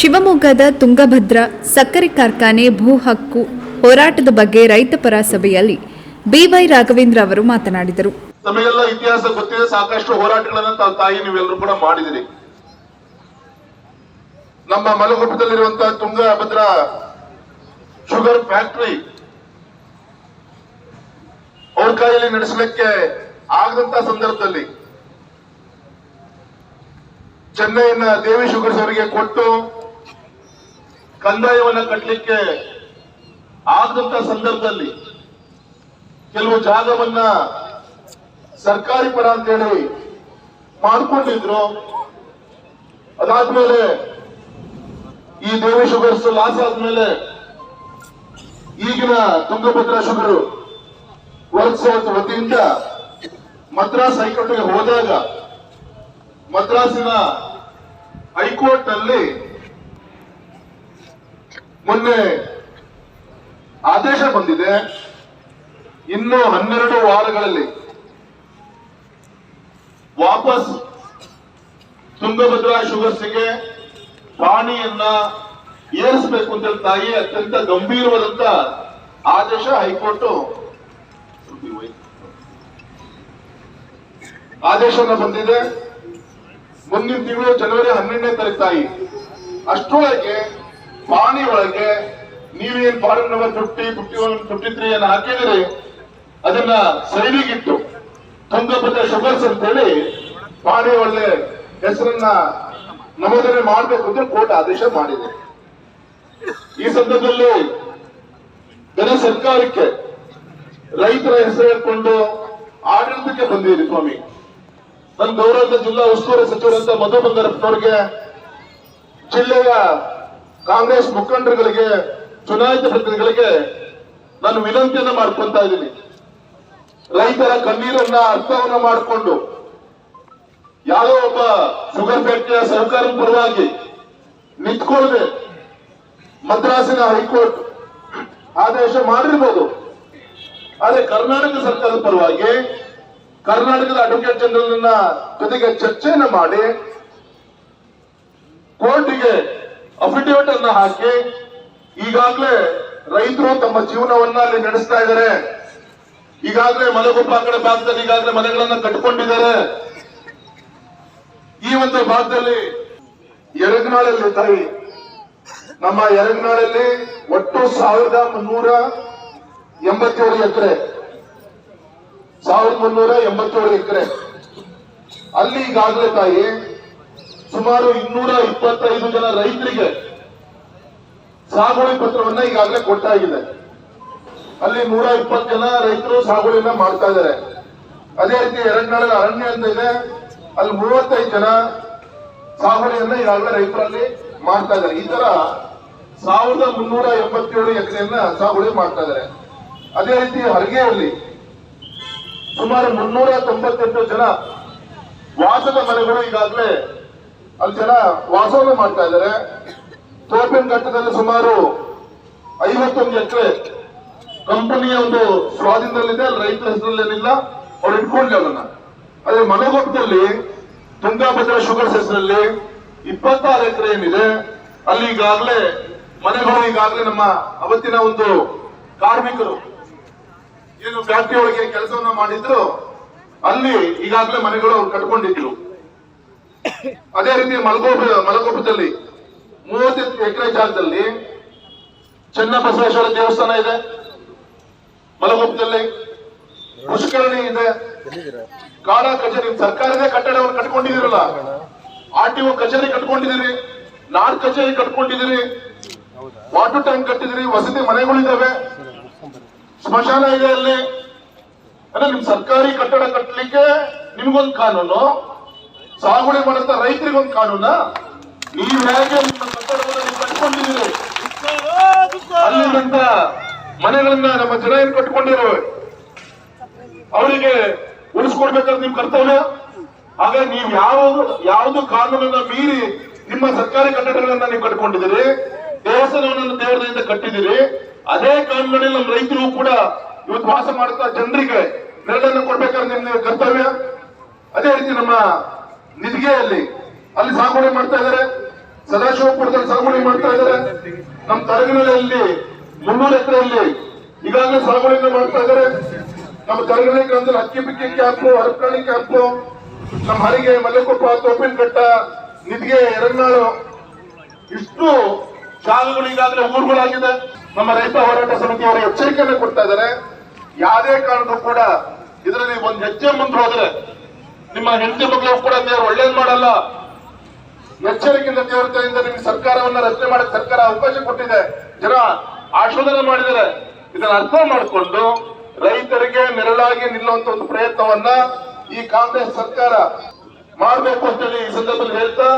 ಶಿವಮೊಗ್ಗದ ತುಂಗಭದ್ರಾ ಸಕ್ಕರೆ ಕಾರ್ಖಾನೆ ಭೂ ಹಕ್ಕು ಹೋರಾಟದ ಬಗ್ಗೆ ರೈತಪರ ಸಭೆಯಲ್ಲಿ ಬಿವೈ ರಾಘವೇಂದ್ರ ಅವರು ಮಾತನಾಡಿದರು. ನಮಗೆಲ್ಲ ಇತಿಹಾಸ ಗೊತ್ತಿದೆ, ಸಾಕಷ್ಟು ಹೋರಾಟಗಳನ್ನು ತಾಯಿ ನೀವೆಲ್ಲರೂ ಕೂಡ ಮಾಡಿದಿರಿ. ನಮ್ಮ ಮಲಗುಪ್ಪದಲ್ಲಿರುವಂತಹ ತುಂಗಭದ್ರಾ ಶುಗರ್ ಫ್ಯಾಕ್ಟರಿ ಅವ್ರ ಕೈಯಲ್ಲಿ ನಡೆಸಲಿಕ್ಕೆ ಆಗದಂತ ಸಂದರ್ಭದಲ್ಲಿ ಚೆನ್ನೈನ ದೇವಿ ಶುಗರ್ಸ್ ಅವರಿಗೆ ಕೊಟ್ಟು ಕಂದಾಯವನ್ನ ಕಟ್ಟಲಿಕ್ಕೆ ಆದಂತ ಸಂದರ್ಭದಲ್ಲಿ ಕೆಲವು ಜಾಗವನ್ನ ಸರ್ಕಾರಿ ಪರ ಅಂತೇಳಿ ಮಾಡ್ಕೊಂಡಿದ್ರು. ಅದಾದ್ಮೇಲೆ ಈ ದೇವಿ ಶುಗರ್ಸ್ ಲಾಸ್ ಆದ್ಮೇಲೆ ಈಗಿನ ತುಂಗಭದ್ರಾ ಶುಗರ್ ವರ್ಕ್ಸ್ ವತಿಯಿಂದ ಮದ್ರಾಸ್ ಹೈಕೋರ್ಟ್ಗೆ ಹೋದಾಗ ಮದ್ರಾಸಿನ ಹೈಕೋರ್ಟ್ನಲ್ಲಿ ಮೊನ್ನೆ ಆದೇಶ ಬಂದಿದೆ. ಇನ್ನು ಹನ್ನೆರಡು ವಾರಗಳಲ್ಲಿ ವಾಪಸ್ ತುಂಗಭದ್ರಾ ಶುಗರ್ಸ್ಗೆ ಪಾಣಿಯನ್ನ ಏರಿಸಬೇಕು ಅಂತ ತಾಯಿ ಅತ್ಯಂತ ಗಂಭೀರವಾದಂತ ಆದೇಶ ಹೈಕೋರ್ಟ್ ಆದೇಶ ಬಂದಿದೆ. ಮುಂದಿನ ತಿಂಗಳು ಜನವರಿ ಹನ್ನೆರಡನೇ ತಾರೀಕು ತಾಯಿ. ಅಷ್ಟರೊಳಗೆ ಪಾಣಿ ಒಳಗೆ ನೀವೇನ್ foreign number fifty fifty one fifty three ಅನ್ನ ಹಾಕಿದಿರಿ ಅದನ್ನ ಸೈಲಿಗಿಟ್ಟು ತುಂಗಭದ್ರ ಶುಗರ್ಸ್ ಅಂತ ಹೇಳಿ ಪಾಣಿ ಒಳ್ಳೆ ಹೆಸರನ್ನ ನಮೋದನೆ ಮಾಡಬೇಕು ಅಂತ ಕೋರ್ಟ್ ಆದೇಶ ಮಾಡಿದೆ. ಈ ಸಂದರ್ಭದಲ್ಲಿ ಜನ ಸರ್ಕಾರಕ್ಕೆ ರೈತರ ಹೆಸರು ಹೇಳ್ಕೊಂಡು ಆಡಳಿತಕ್ಕೆ ಬಂದಿರಿ ಸ್ವಾಮಿ. ನನ್ನ ಗೌರವದ ಜಿಲ್ಲಾ ಉಸ್ತುವಾರಿ ಸಚಿವರಂತ ಮಧು ಬಂಗಾರಪ್ಪನವ್ರಿಗೆ ಜಿಲ್ಲೆಯ ಕಾಂಗ್ರೆಸ್ ಮುಖಂಡರುಗಳಿಗೆ, ಚುನಾಯಿತ ಪ್ರತಿನಿಧಿಗಳಿಗೆ ನಾನು ವಿನಂತಿಯನ್ನ ಮಾಡ್ಕೊಂತ ಇದ್ದೀನಿ. ರೈತರ ಕಣ್ಣೀರನ್ನ ಅರ್ಥವನ್ನು ಮಾಡಿಕೊಂಡು ಯಾವುದೋ ಒಬ್ಬ ಶುಗರ್ ಫ್ಯಾಕ್ಟರಿಯ ಸರ್ಕಾರ ಪರವಾಗಿ ನಿಂತ್ಕೊಳ್ಳದೆ ಮದ್ರಾಸಿನ ಹೈಕೋರ್ಟ್ ಆದೇಶ ಮಾಡಿರ್ಬೋದು. ಆದ್ರೆ ಕರ್ನಾಟಕ ಸರ್ಕಾರದ ಪರವಾಗಿ ಕರ್ನಾಟಕದ ಅಡ್ವೊಕೇಟ್ ಜನರಲ್ ಜೊತೆಗೆ ಚರ್ಚೆಯನ್ನು ಮಾಡಿ ಕೋರ್ಟಿಗೆ ಅಫಿಡವಿಟ್ ಅನ್ನ ಹಾಕಿ ಈಗಾಗಲೇ ರೈತರು ತಮ್ಮ ಜೀವನವನ್ನ ಅಲ್ಲಿ ನಡೆಸ್ತಾ ಇದ್ದಾರೆ. ಈಗಾಗಲೇ ಮಲಗೊಬ್ಬ ಆ ಕಡೆ ಭಾಗದಲ್ಲಿ ಈಗಾಗಲೇ ಮನೆಗಳನ್ನ ಕಟ್ಕೊಂಡಿದ್ದಾರೆ. ಈ ಒಂದು ಭಾಗದಲ್ಲಿ ಎರಗ್ನಾಳಲ್ಲಿ ತಾಯಿ, ನಮ್ಮ ಎರಗ್ನಾಳಲ್ಲಿ ಒಟ್ಟು ಸಾವಿರದ ಮುನ್ನೂರ ಎಂಬತ್ತೇಳು ಎಕರೆ, ಸಾವಿರದ ಮುನ್ನೂರ ಎಂಬತ್ತೇಳು ಎಕರೆ. ಅಲ್ಲಿ ಈಗಾಗಲೇ ತಾಯಿ ಸುಮಾರು ಇನ್ನೂರ ಇಪ್ಪತ್ತೈದು ಜನ ರೈತರಿಗೆ ಸಾಗುವಳಿ ಪತ್ರವನ್ನ ಈಗಾಗಲೇ ಕೊಟ್ಟಾಗಿದೆ ಅಲ್ಲಿ ನೂರ ಇಪ್ಪತ್ತು ಜನ ರೈತರು ಸಾಗುವಳಿಯನ್ನ ಮಾಡ್ತಾ ಇದ್ದಾರೆ. ಅದೇ ರೀತಿ ಎರಡ್ನಾಳ ಅರಣ್ಯ ಅಂತ ಇದೆ. ಅಲ್ಲಿ ಮೂವತ್ತೈದು ಜನ ಸಾಗುವಳಿಯನ್ನ ಈಗಾಗಲೇ ರೈತರಲ್ಲಿ ಮಾಡ್ತಾ ಇದ್ದಾರೆ. ಈ ತರ ಸಾವಿರದ ಮುನ್ನೂರ ಎಂಬತ್ತೇಳು ಎಕರೆಯನ್ನ ಸಾಗುವಳಿ ಮಾಡ್ತಾ ಇದ್ದಾರೆ. ಅದೇ ರೀತಿ ಹರಗೆಯಲ್ಲಿ ಸುಮಾರು ಮುನ್ನೂರ ತೊಂಬತ್ತೆಂಟು ಜನ ವಾಸದ ಮನೆಗಳು ಈಗಾಗಲೇ ಅಲ್ಲಿ ಜನ ವಾಸವನ್ನು ಮಾಡ್ತಾ ಇದ್ದಾರೆ. ತೋಪಿನ ಘಟ್ಟದಲ್ಲಿ ಸುಮಾರು ಐವತ್ತೊಂದು ಎಕರೆ ಕಂಪನಿಯ ಒಂದು ಸ್ವಾಧೀನದಲ್ಲಿದೆ. ಅಲ್ಲಿ ರೈತರ ಹೆಸರಲ್ಲಿ ಏನಿಲ್ಲ, ಅವ್ರು ಇಟ್ಕೊಂಡ್ಲಿ ಅದನ್ನ ಅದೇ ಮನಗೊಪ್ಪದಲ್ಲಿ ತುಂಗಾಭದ್ರಾ ಶುಗರ್ಸ್ ಹೆಸರಲ್ಲಿ ಇಪ್ಪತ್ತಾರು ಎಕರೆ ಏನಿದೆ. ಅಲ್ಲಿ ಈಗಾಗಲೇ ಮನೆಗಳು ಈಗಾಗಲೇ ನಮ್ಮ ಅವತ್ತಿನ ಒಂದು ಕಾರ್ಮಿಕರು ಏನು ಫ್ಯಾಕ್ಟ್ರಿ ಒಳಗೆ ಕೆಲಸವನ್ನ ಮಾಡಿದ್ರು. ಅಲ್ಲಿ ಈಗಾಗಲೇ ಮನೆಗಳು ಅವ್ರು ಕಟ್ಕೊಂಡಿದ್ರು. ಅದೇ ರೀತಿ ಮಲಗೋಪ ಮಲಗೋಪದಲ್ಲಿ ಮೂವತ್ತು ಎಕರೆ ಜಾಗದಲ್ಲಿ ಚನ್ನಬಸವೇಶ್ವರ ದೇವಸ್ಥಾನ ಇದೆ. ಮಲಗೋಪದಲ್ಲಿ ಪುಷ್ಕರಣಿ ಇದೆ. ಕಾಡ ಕಚೇರಿ, ಸರ್ಕಾರದ ಕಟ್ಟಡವನ್ನು ಕಟ್ಕೊಂಡಿದಿರಲ್ಲ ಆರ್ ಟಿ ಒ ಕಚೇರಿ ಕಟ್ಕೊಂಡಿದ್ದೀರಿ, ನಾಡ್ ಕಚೇರಿ ಕಟ್ಕೊಂಡಿದ್ದೀರಿ, ವಾಟರ್ ಟ್ಯಾಂಕ್ ಕಟ್ಟಿದಿರಿ ವಸತಿ ಮನೆಗಳಿದಾವೆ ಸ್ಮಶಾನ ಇದೆ ಅಲ್ಲಿ. ಅಂದ್ರೆ ನಿಮ್ ಸರ್ಕಾರಿ ಕಟ್ಟಡ ಕಟ್ಟಲಿಕ್ಕೆ ನಿಮ್ಗೊಂದು ಕಾನೂನು. ಸಾಗುವಳಿ ಮಾಡಂತ ರೈತರಿಗೊಂದು ಕಾನೂನ? ನೀವು ಹೇಗೆ ಮನೆಗಳನ್ನ ನಮ್ಮ ಜನ ಏನ್ ಕಟ್ಕೊಂಡಿರೋ? ಅವರಿಗೆ ಉಳಿಸ್ಕೊಡ್ಬೇಕಾದ್ರೆ ನಿಮ್ ಕರ್ತವ್ಯ? ಹಾಗೆ ನೀವು ಯಾವ ಯಾವ್ದು ಕಾನೂನನ್ನ ಮೀರಿ ನಿಮ್ಮ ಸರ್ಕಾರಿ ಕಟ್ಟಡಗಳನ್ನ ನೀವು ಕಟ್ಕೊಂಡಿದ್ದೀರಿ? ದೇವಸ್ಥಾನವನ್ನು ದೇವರದಿಂದ ಕಟ್ಟಿದ್ದೀರಿ? ಅದೇ ಕಾನೂನಲ್ಲಿ ನಮ್ಮ ರೈತರು ಕೂಡ ಇವತ್ತು ವಾಸ ಮಾಡುತ್ತಾ ಜನರಿಗೆ ನೆರಳನ್ನು ಕೊಡ್ಬೇಕಾದ್ರೆ ನಿಮ್ಮ ಕರ್ತವ್ಯ? ಅದೇ ರೀತಿ ನಮ್ಮ ನಿಧಿಗೆಯಲ್ಲಿ ಅಲ್ಲಿ. ಸಾಗುವಳಿ ಮಾಡ್ತಾ ಇದ್ದಾರೆ. ಸದಾಶಿವಪುರದಲ್ಲಿ ಸಾಗುವಳಿ ಮಾಡ್ತಾ ಇದ್ದಾರೆ. ನಮ್ಮ ತರಗಿನಲ್ಲಿ ಮುನ್ನೂರು ಎಕರೆಯಲ್ಲಿ ಈಗಾಗಲೇ ಸಾಗುವಳಿಯನ್ನು ಮಾಡ್ತಾ ಇದ್ದಾರೆ. ನಮ್ಮ ತರಗಣಿ ಗ್ರಾಮದಲ್ಲಿ ಅಕ್ಕಿ ಬಿಕ್ಕಿ ಕ್ಯಾಂಪು ಹರಪನಹಳ್ಳಿ ಕ್ಯಾಂಪು, ನಮ್ಮ ಹರಿಗೆ ಮಲ್ಲಕೊಪ್ಪ ತೋಪಿನಘಟ್ಟ ನಿಧಿಗೆ ಎರಡ್ನಾಳು ಇಷ್ಟು ಶಾಲೆಗಳು ಈಗಾಗಲೇ ಊರುಗಳಾಗಿದೆ ನಮ್ಮ ರೈತ ಹೋರಾಟ ಸಮಿತಿಯವರು ಎಚ್ಚರಿಕೆಯನ್ನು ಕೊಡ್ತಾ ಇದ್ದಾರೆ. ಯಾವುದೇ ಕಾರಣಕ್ಕೂ ಕೂಡ ಇದರಲ್ಲಿ ಒಂದು ಹೆಜ್ಜೆ ಮುಂದೆ ಹೋದ್ರೆ ನಿಮ್ಮ ಹೆಂಡತಿ ಮಕ್ಕಳು ಕೂಡ ದೇವರು ಒಳ್ಳೇದು ಮಾಡಲ್ಲ. ಎಚ್ಚರಿಕೆಯಿಂದ ತೀವ್ರತೆಯಿಂದ ನಿಮಗೆ ಸರ್ಕಾರವನ್ನ ರಚನೆ ಮಾಡಕ್ಕೆ ಸರ್ಕಾರ ಅವಕಾಶ ಕೊಟ್ಟಿದೆ. ಜನ ಆಶೋಧನೆ ಮಾಡಿದರೆ ಇದನ್ನ ಅರ್ಥ ಮಾಡಿಕೊಂಡು ರೈತರಿಗೆ ನೆರಳಾಗಿ ನಿಲ್ಲುವಂತ ಒಂದು ಪ್ರಯತ್ನವನ್ನ ಈ ಕಾಂಗ್ರೆಸ್ ಸರ್ಕಾರ ಮಾಡಬೇಕು ಅಂತೇಳಿ ಈ ಸಂದರ್ಭದಲ್ಲಿ ಹೇಳ್ತಾ